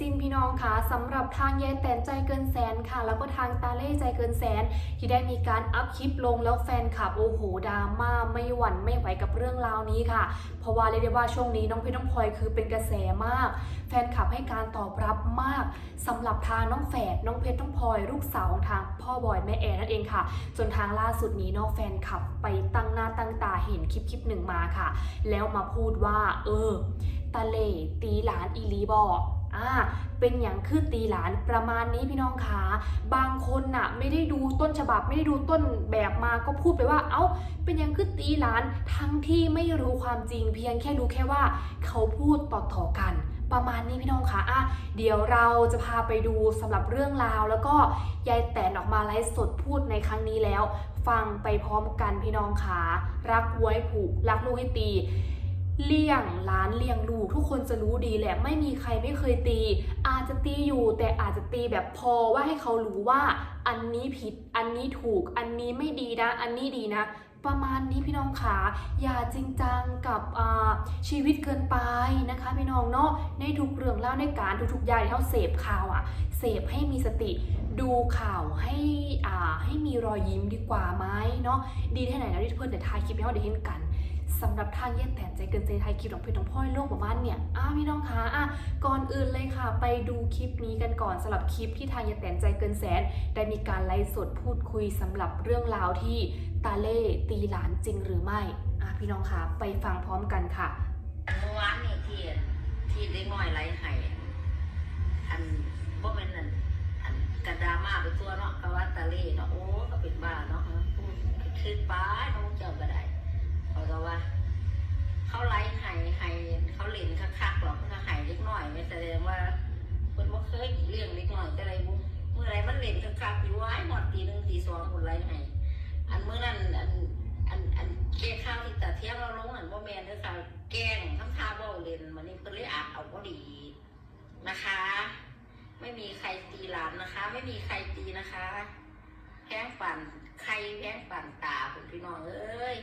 สิ้นพี่น้องค่ะสำหรับทางยายแตนใจเกินแสนค่ะ แล้วก็ทางตาเล่ใจเกินแสน ที่ได้มีการอัพคลิปลงแล้วแฟนคลับโอ้โหดราม่าไม่หวั่นไม่ไหวกับเรื่องราวนี้ค่ะ เพราะว่าเรียกได้ว่าช่วงนี้น้องเพชรน้องพลอยคือเป็นกระแสมาก แฟนคลับให้การตอบรับมากสำหรับทางน้องแฝดน้องเพชรน้องพลอยลูกสาวของทางพ่อบอยแม่แอร์นั่นเองค่ะ จนทางล่าสุดนี้น้องแฟนคลับไปตั้งหน้าตั้งตาเห็นคลิปคลิปหนึ่งมาค่ะ แล้วมาพูดว่า เออตาเล่ตีหลานอีลีบอก อ่าเป็นอย่างคือตีหลานประมาณนี้พี่น้องคะบางคนน่ะไม่ได้ดูต้นฉบับ ไม่ได้ดูต้นแบบมาก็พูดไปว่าเอ้าเป็นอย่างคือตีหลานทั้งที่ไม่รู้ความจริง เพียงแค่รู้แค่ว่า เขาพูดต่อๆกันประมาณนี้พี่น้องคะอะเดี๋ยวเราจะพาไปดูสำหรับเรื่องราว แล้วก็ยายแตนออกมาไลฟ์สดพูดในครั้งนี้แล้ว ฟังไปพร้อมกันพี่น้องคะรักไว้ผูกรักลูกให้ตี เลี้ยงหลานเลี้ยงลูกทุกคนจะรู้ดีแหละไม่มีใครไม่เคยตี อาจจะตีอยู่แต่อาจจะตีแบบพอว่าให้เขารู้ว่า อันนี้ผิด อันนี้ถูก อันนี้ไม่ดีนะ อันนี้ดีนะ ประมาณนี้พี่น้องขาอย่าจริงจังกับชีวิตเกินไปนะคะพี่น้องเนาะในทุกเรื่องเล่าในการทุกๆอย่างที่เขาเสพข่าวอะเสพให้มีสติดูข่าวให้อ่าให้มีรอยยิ้มดีกว่าไหมเนาะดีแค่ไหนแล้วที่เพื่อนแต่ทายคลิปให้เราได้เห็นกัน สำหรับทางแยกแต่ใจเกินใจไทยคลิปของเพจของพ่อยโลกประมาณเนี่ยอ้าพี่น้องคะอะก่อนอื่นเลยค่ะ ไปดูคลิปนี้กันก่อนสำหรับคลิปที่ทางแยกแต่ใจเกินแสน ได้มีการไลฟ์สดพูดคุยสำหรับเรื่องราวที่ตาเล่ตีหลานจริงหรือไม่อะพี่น้องคะไปฟังพร้อมกันค่ะอันเมื่อวานนี่ที่ที่ได้ง่อยไรไห้อันบ่เป็นอันอันกระดามาไปตัวเนาะกะว่าตาเล่เนาะโอ้ก็เป็นบ้าเนาะพูดคิดป้าก็ได้เขาก็ว่า เขาไล่ไห้ไห้เขาเล่นคักๆหรอกเพิ่นก็ไห้เล็กน้อยไม่แสดงว่าเพิ่นบ่เคยเลี้ยงเล็กน้อยแต่ไรบุเมื่อไรมันเล่นคักๆอยู่ไว้หมดตีหนึ่งตีสองหมดไรไห้อันเมื่อนั้นอันอันอันเก้ข้าวที่ตาเที่ยงเราลงอันว่าแมนเด้อค่ะแกงทั้งท่าเว่าเล่นมันนี่เพิ่นเลยอัดเอาก็ดีนะคะ ไม่มีใครตีหลานนะคะ ไม่มีใครตีนะคะแพงปั่นใครแพงปั่นตาผมพี่น้องเอ้ย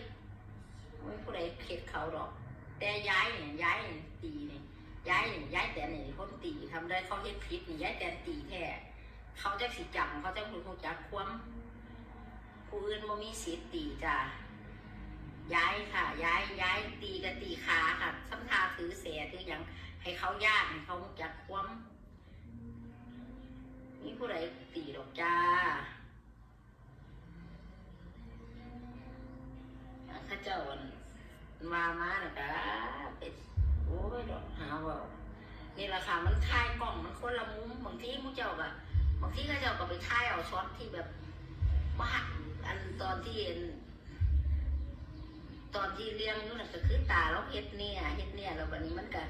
ไม่ผู้ใดเข็ดเขาหรอก แต่ย้ายเนี่ยย้ายเนี่ยตีเนี่ยย้ายเนี่ยย้ายแต่เนี่ยคนตีทำได้เขาเฮ็ดผิดนี่ยย้ายแต่ตีแท้เขาจะสิจำเขาจะพูดเขาจักควมผู้อื่นบ่มีสิทธิ์ตีจ้ะย้ายค่ะ ย้ายย้ายตีกันตีขาค่ะซ้ำทาถือเสียถืออย่างให้เขาญาติให้เขาจักควมนี่ผู้ใดตีดอกจ้าข้าเจ้าอัน มามาน่ะกะเป็ดโอ้ยดอกหาว่านี่แหละค่ะมันคายกล้องมันคนละมุมบางทีมูเจ้าก็บางทีข้าเจ้าก็ไปคายเอาช็อตที่แบบว่าอันตอนที่อันตอนที่เลี้ยงนู่นนะก็คือตาเราเฮ็ดเนี่ยเฮ็ดเนี่ยแล้ววันนี้มันก็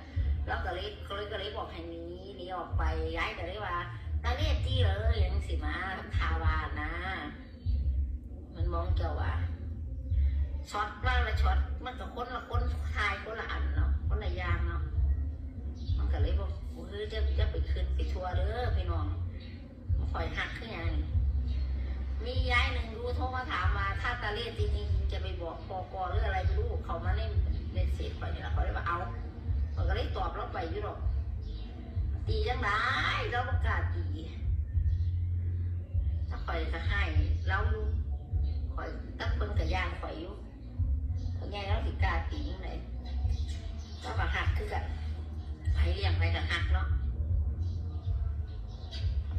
เราก็เลยก็เลยก็เลยบอกให้นี้นี้ออกไปย้ายก็เลยว่าตาเรียกที่เลยยังสิมาทำทาวานะ มันมองเจ้าว่า ช็อตว่าละช็อตมันก็คนละคนทายคนละอันเนาะคนละอย่างเนาะมันก็เลยบอกเฮ้ยจะจะไปขึ้นไปทัวร์เด้อพี่น้องมาคอยหักขึ้นยังมียายหนึ่งรู้โทรมาถามมาถ้าตาเลียจริงๆจะไปบอกปอกอหรืออะไรไม่รู้เขามาในในเศษข่อยนี่แหละเขาเลยว่าเอามันก็เลยตอบเราไปอยู่หรอกตีจังได้เราประกาศตีถ้าข่อยก็ให้เราอยู่ข่อยตั้งเพิ่นกับยางข่อยอยู่ เพราะไงเราสิกาตียังไงเราก็หักคือกันไปเลี้ยงไปกับหักเนาะ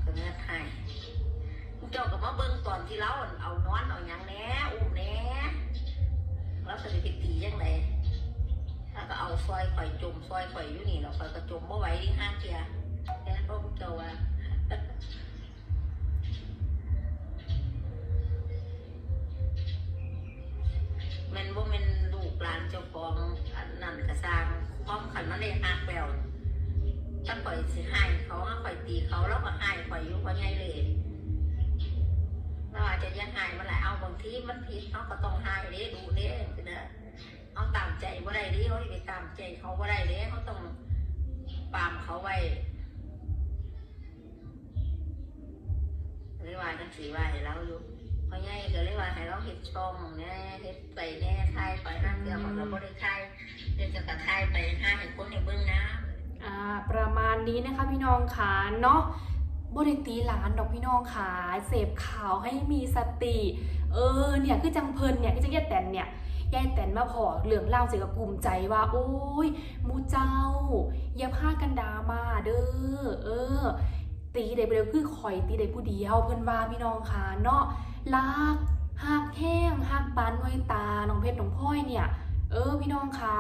ก็เงื่อไทยเจ้ากับมาเบิ้งตอนที่เราเอานอนเอาอยังแน่อุ้มแน่แล้วก็จะไปตียังไงแล้วก็เอาซอยข่อยจมซอยข่อยอยู่นี่เราข่อยก็จมบ่ อยสิให้เขาถ้าข่อยตีเขาแล้วก็ให้ข่อยอยู่เพราะไงเลยเราอาจจะยังหายมาหลายเอาบางทีมันผิดเขาก็ต้องหายเด้ดูเด้คือนะเอาตามใจว่าได้เด้เขาไปตามใจเขาว่าได้เด้เขาต้องปามเขาไว้เรียกว่าจังสีว่าให้เราอยู่เพราะไงก็เรียกว่าให้เราเห็ดช่องแน่เห็ดไปแน่ทายไปห้างเดียวของเราบ่ได้ทายเดี๋ยวจะกระทายไปห้าเห็ดคนในเบื้องน้ำ อ่าประมาณนี้นะคะพี่น้องค่ะเนาะบริตีหลานดอกพี่น้องค่ะเสพข่าวให้มีสติ เออเนี่ยคือจังเพลินเนี่ยคือจังแย่แตนเนี่ยแยายแตนมาพอเหลืองเล่าเสียกับกลุ่มใจว่า โอ้ยมูเจ้า อย่าพากันดามาเด้อเออ ตีได้เดียวคือคอยตีได้ผู้เดียวเพิ่นว่าพี่น้องค่ะเนาะลากหักแห้งหักปานน้อยตาน้องเพชรน้องพลอยเนี่ย เออพี่น้องคะ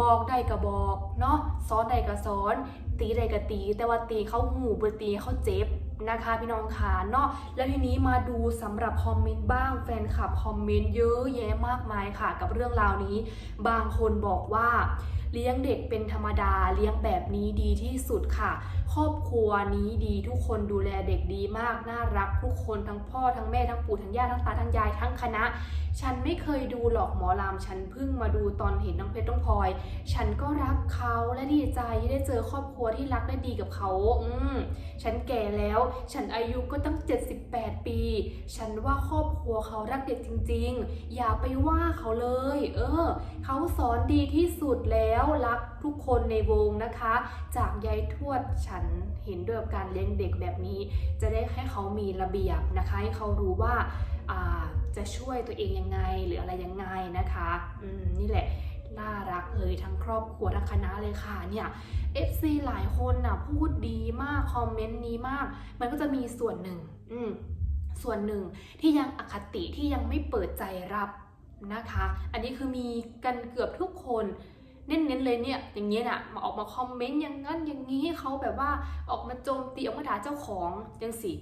บอกได้ก็บอกเนาะสอนได้ก็สอน ตีได้ก็ตี แต่ว่าตีเขาหูบตีเขาเจ็บนะคะพี่น้องคะเนาะแล้วทีนี้มาดูสำหรับคอมเมนต์บ้างแฟนคลับคอมเมนต์เยอะแยะมากมายค่ะ กับเรื่องราวนี้ บางคนบอกว่า เลี้ยงเด็กเป็นธรรมดาเลี้ยงแบบนี้ดีที่สุดค่ะ ครอบครัวนี้ดีทุกคนดูแลเด็กดีมาก น่ารักทุกคนทั้งพ่อทั้งแม่ทั้งปู่ทั้งย่าทั้งตาทั้งยายทั้งคณะ ฉันไม่เคยดูหรอกหมอลามฉันเพิ่งมาดูตอนเห็นน้องเพชรต้องพลอย ฉันก็รักเขาและดีใจที่ได้เจอครอบครัวที่รักและดีกับเขา อืมฉันแก่แล้ว ฉันอายุก็ตั้ง 78 ปี ฉันว่าครอบครัวเขารักเด็กจริง ๆ อย่าไปว่าเขาเลย เออ เขาสอนดีที่สุดแล้วรักทุกคนในวงนะคะ จากยายทวดฉันเห็นด้วยกับการเลี้ยงเด็กแบบนี้ จะได้ให้เขามีระเบียบนะคะให้เขารู้ว่าาจะช่วยตัวเองยังไงหรืออะไรยังไงนะคะนี่แหละน่ารักเลยทั้งครอบครัวทั้งคณะเลยค่ะเนี่ย FC หลายคนน่ะพูดดีมาก คอมเมนต์นี้มาก มันก็จะมีส่วนหนึ่ง อืมส่วนหนึ่งที่ยังอคติที่ยังไม่เปิดใจรับนะคะ อันนี้คือมีกันเกือบทุกคน เน้นๆเลยเนี่ยอย่างเงี้ยน่ะมาออกมาคอมเมนต์อย่างนั้นอย่างนี้เขาแบบว่าออกมาโจมตีออกมาด่าเจ้าของจังสิ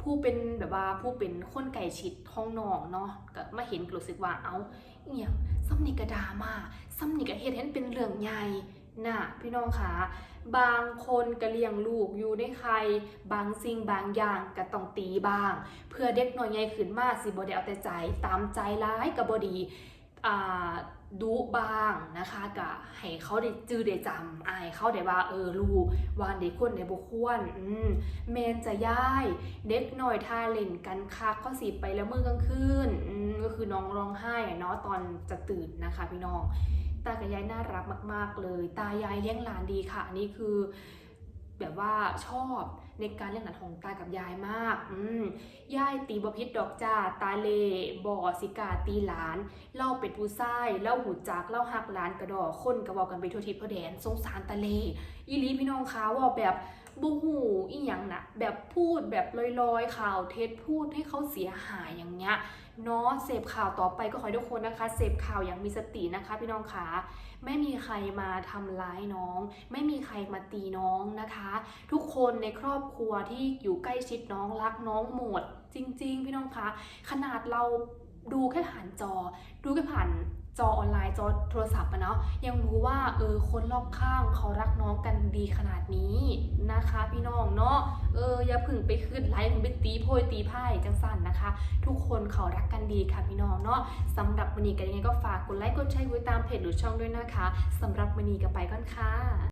ผู้เป็นแบบว่าผู้เป็นคนไก่ชิดท้องนองเนาะก็มาเห็นก็รู้สึกว่าเอาเอียซ้ำนี่กระดามาซ้ำนี่กระเฮ็ดให้นเป็นเรื่องใหญ่น่ะพี่น้องคะบางคนก็เลี้ยงลูกอยู่ในใคร บางสิ่งบางอย่างก็ต้องตีบ้าง เพื่อเด็กน้อยใหญ่ขึ้นมาสิบ่ได้เอาแต่ใจตามใจร้ายก็บ่ดีอ่า ดุบ้างนะคะกะให้เขาได้จือได้จำอายเขาได้ว่าเออรู้วานเด็กคนในบุควรอืมเมนจะย้ายเด็กหน่อยทาเล่นกันคักก็สิไปแล้วมือกลางคืนอืมก็คือน้องร้องไห้เนาะตอนจะตื่นนะคะพี่น้อง ตากับยายน่ารักมาก ๆ เลย ตายายเลี้ยงหลานดีค่ะนี่คือ แบบว่าชอบ ในการเลี้ยงหลานของตากับยายมากอืมยายตีบพิษดอกจ้าตาเลบ่อสิกาตีหลาน เล่าเป็ดผู้ไส้เล่าหูจักเล่าหักหลานกระดอกคนกระบอกกันไปทั่วทิพย์ทั่วแดนสงสารตาเลอีลีพี่น้องคะว่าแบบบูหูอีหยังนะแบบพูดแบบลอยๆข่าวเท็จพูดให้เขาเสียหายอย่างเงี้ย เนาะเสพข่าวต่อไปก็ขอให้ทุกคนนะคะ เสพข่าวอย่างมีสตินะคะ พี่น้องคะไม่มีใครมาทำร้ายน้อง ไม่มีใครมาตีน้องนะคะ ทุกคนในครอบครัวที่อยู่ใกล้ชิดน้องรักน้องหมด จริง ๆ พี่น้องคะขนาดเราดูแค่ผ่านจอ ดูแค่ผ่าน จอออนไลน์จอโทรศัพท์อะเนาะยังรู้ว่าเออคนรอบข้างเขารักน้องกันดีขนาดนี้นะคะ พี่น้องเนาะเอออย่าพึ่งไปขึ้นไลฟ์พึ่งไปตีโพยตีไพ่จังสันนะคะ ทุกคนเขารักกันดีค่ะพี่น้องเนาะสำหรับวันนี้กันยังไงก็ฝากกดไลค์กดแชร์กดติดตามเพจหรือช่องด้วยนะคะสำหรับวันนี้ก็ไปก่อนค่ะ